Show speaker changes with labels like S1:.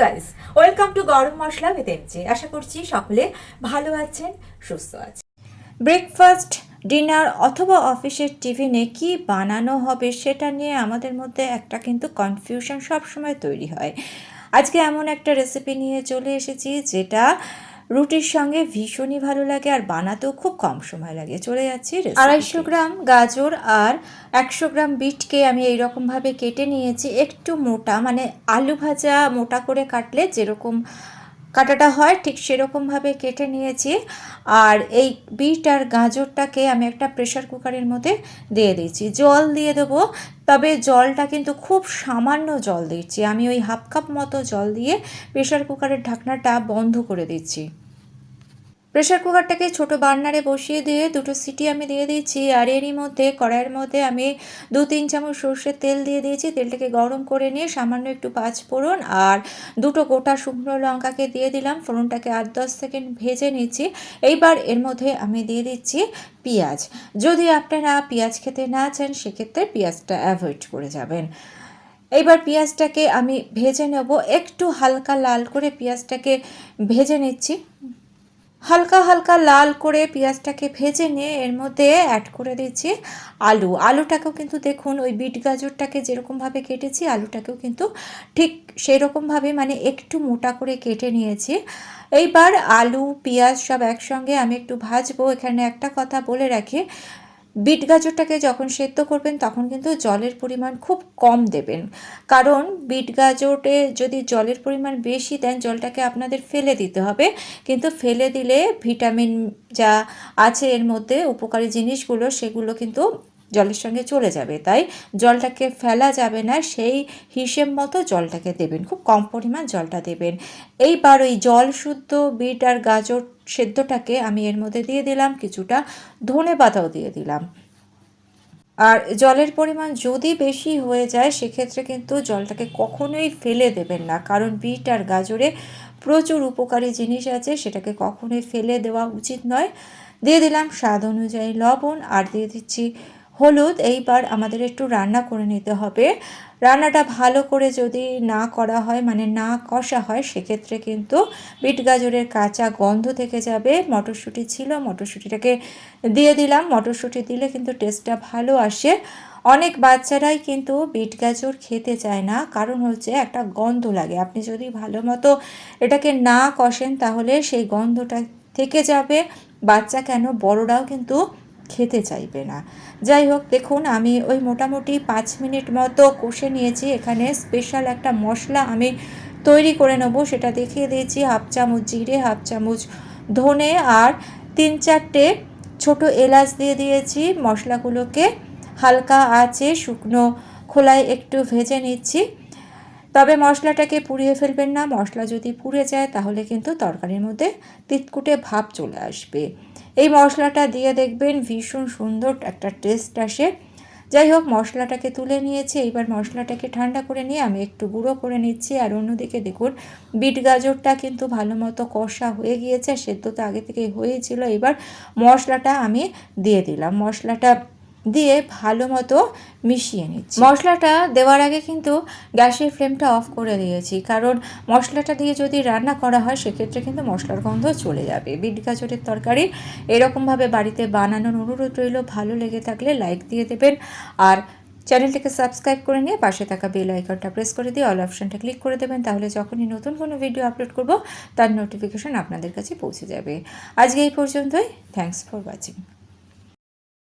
S1: Guys welcome to গরম মশলা with এমজে আশা করছি সকলে ভালো আছেন, সুস্থ আছেন। ব্রেকফাস্ট ডিনার অথবা অফিসের টিফিনে কি বানানো হবে সেটা নিয়ে আমাদের মধ্যে একটা কিন্তু কনফিউশন সবসময় তৈরি হয়। আজকে এমন একটা রেসিপি নিয়ে চলে এসেছি যেটা রুটির সঙ্গে ভীষণই ভালো লাগে আর বানাতেও খুব কম সময় লাগে। চলে যাচ্ছি আড়াইশো গ্রাম গাজর আর একশো গ্রাম বিটকে আমি এইরকমভাবে কেটে নিয়েছি। একটু মোটা মানে আলু ভাজা মোটা করে কাটলে যেরকম কাটাটা হয় ঠিক সেরকমভাবে কেটে নিয়েছি। আর এই বিট আর গাজরটাকে আমি একটা প্রেশার কুকারের মধ্যে দিয়ে দিচ্ছি জল দিয়ে দেবো, তবে জলটা কিন্তু খুব সামান্য জল দিচ্ছি। আমি ওই হাফ কাপ মতো জল দিয়ে প্রেশার কুকারের ঢাকনাটা বন্ধ করে দিচ্ছি। প্রেশার কুকারটাকে ছোট বার্নারে বসিয়ে দিয়ে দুটো সিটি আমি দিয়ে দিচ্ছি আর এরই মধ্যে, কড়াইয়ের মধ্যে আমি দু তিন চামচ সর্ষের তেল দিয়ে দিয়েছি। তেলটাকে গরম করে নিয়ে সামান্য একটু পাঁচ ফোড়ন আর দুটো গোটা শুকনো লঙ্কাকে দিয়ে দিলাম। ফোড়নটাকে আট দশ সেকেন্ড ভেজে নিচ্ছি এইবার এর মধ্যে আমি দিয়ে দিচ্ছি পেঁয়াজ। যদি আপনারা পেঁয়াজ খেতে না চান, সেক্ষেত্রে পেঁয়াজটা অ্যাভয়েড করে যাবেন। এইবার পেঁয়াজটাকে আমি ভেজে নেব। একটু হালকা লাল করে পেঁয়াজটাকে ভেজে নিচ্ছি। হালকা হালকা লাল করে পেঁয়াজটাকে ভেজে নিয়ে এর মধ্যে অ্যাড করে দিচ্ছি আলু। আলুটাকেও কিন্তু দেখুন, ওই বিট গাজরটাকে যেরকমভাবে কেটেছি, আলুটাকেও কিন্তু ঠিক সেই রকমভাবে মানে একটু মোটা করে কেটে নিয়েছি। এইবার আলু, পেঁয়াজ সব একসঙ্গে আমি একটু ভাজবো। এখানে একটা কথা বলে রাখি বিট গাজরটাকে যখন সেদ্ধ করবেন, তখন কিন্তু জলের পরিমাণ খুব কম দেবেন। কারণ বিট গাজরে যদি জলের পরিমাণ বেশি দেন, জলটাকে আপনাদের ফেলে দিতে হবে। কিন্তু ফেলে দিলে ভিটামিন যা আছে এর মধ্যে, উপকারী জিনিসগুলো, সেগুলো কিন্তু জলের সঙ্গে চলে যাবে। তাই জলটাকে ফেলা যাবে না, সেই হিসেব মতো জলটাকে দেবেন। খুব কম পরিমাণ জলটা দেবেন। এইবার ওই জল শুদ্ধ বিট আর গাজর সেদ্ধটাকে আমি এর মধ্যে দিয়ে দিলাম, কিছুটা ধনে পাতাও দিয়ে দিলাম। আর জলের পরিমাণ যদি বেশি হয়ে যায়, সেক্ষেত্রে কিন্তু জলটাকে কখনোই ফেলে দেবেন না। কারণ বিট আর গাজরে প্রচুর উপকারী জিনিস আছে, সেটাকে কখনোই ফেলে দেওয়া উচিত নয়। দিয়ে দিলাম স্বাদ অনুযায়ী লবণ, আর দিয়ে দিচ্ছি হলুদ। এইবার আমাদের একটু রান্না করে নিতে হবে। রান্নাটা ভালো করে যদি না করা হয় মানে না কষা হয়, সেক্ষেত্রে কিন্তু বিট গাজরের কাঁচা গন্ধ থেকে যাবে। মটরশুঁটি ছিল, মটরশুঁটিটাকে দিয়ে দিলাম। মটরশুঁটি দিলে কিন্তু টেস্টটা ভালো আসে। অনেক বাচ্চারাই কিন্তু বিট গাজর খেতে চায় না, কারণ হচ্ছে একটা গন্ধ লাগে। আপনি যদি ভালো মতো এটাকে না কষেন, তাহলে সেই গন্ধটা থেকে যাবে। বাচ্চা কেন? বড়রাও কিন্তু খেতে চাইবে না। যাই হোক দেখুন, আমি ওই মোটামুটি পাঁচ মিনিট মতো কষে নিয়েছি। এখানে স্পেশাল একটা মশলা আমি তৈরি করে নেব। সেটা দেখিয়ে দিয়েছি, হাফ চামচ জিরে, হাফ চামচ ধনে আর তিন চারটে ছোট এলাচ দিয়ে দিয়েছি। মশলাগুলোকে হালকা আঁচে শুকনো খোলায় একটু ভেজে নিচ্ছি। তবে মশলাটাকে পুড়িয়ে ফেলবেন না। মশলা যদি পুড়ে যায়, তাহলে কিন্তু তরকারির মধ্যে তিতকুটে ভাব চলে আসবে। এই মশলাটা দিয়ে দেখবেন ভীষণ সুন্দর একটা টেস্ট আসে। যাই হোক, মশলাটাকে তুলে নিয়েছি। এইবার মশলাটাকে ঠান্ডা করে নিয়ে আমি একটু গুঁড়ো করে নিচ্ছি। আর অন্যদিকে দেখুন, বিট গাজরটা কিন্তু ভালো মতো কষা হয়ে গিয়েছে, সেদ্ধ তো আগে থেকে হয়েছিল এবার মশলাটা আমি দিয়ে দিলাম। মশলাটা দিয়ে ভালো মতো মিশিয়ে নিচ্ছি। মশলাটা দেওয়ার আগে কিন্তু গ্যাসের ফ্লেমটা অফ করে দিয়েছি। কারণ মশলাটা দিয়ে যদি রান্না করা হয়, সেক্ষেত্রে কিন্তু মশলার গন্ধ চলে যাবে। বিট গাজরের তরকারি এরকমভাবে বাড়িতে বানানোর অনুরোধ রইল। ভালো লেগে থাকলে লাইক দিয়ে দেবেন। আর চ্যানেলটিকে সাবস্ক্রাইব করে নিয়ে পাশে থাকা বেল আইকনটা প্রেস করে দিয়ে অল অপশানটা ক্লিক করে দেবেন। তাহলে যখনই নতুন কোনো ভিডিও আপলোড করব, তার নোটিফিকেশন আপনাদের কাছে পৌঁছে যাবে। আজকে এই পর্যন্তই। Thanks for watching.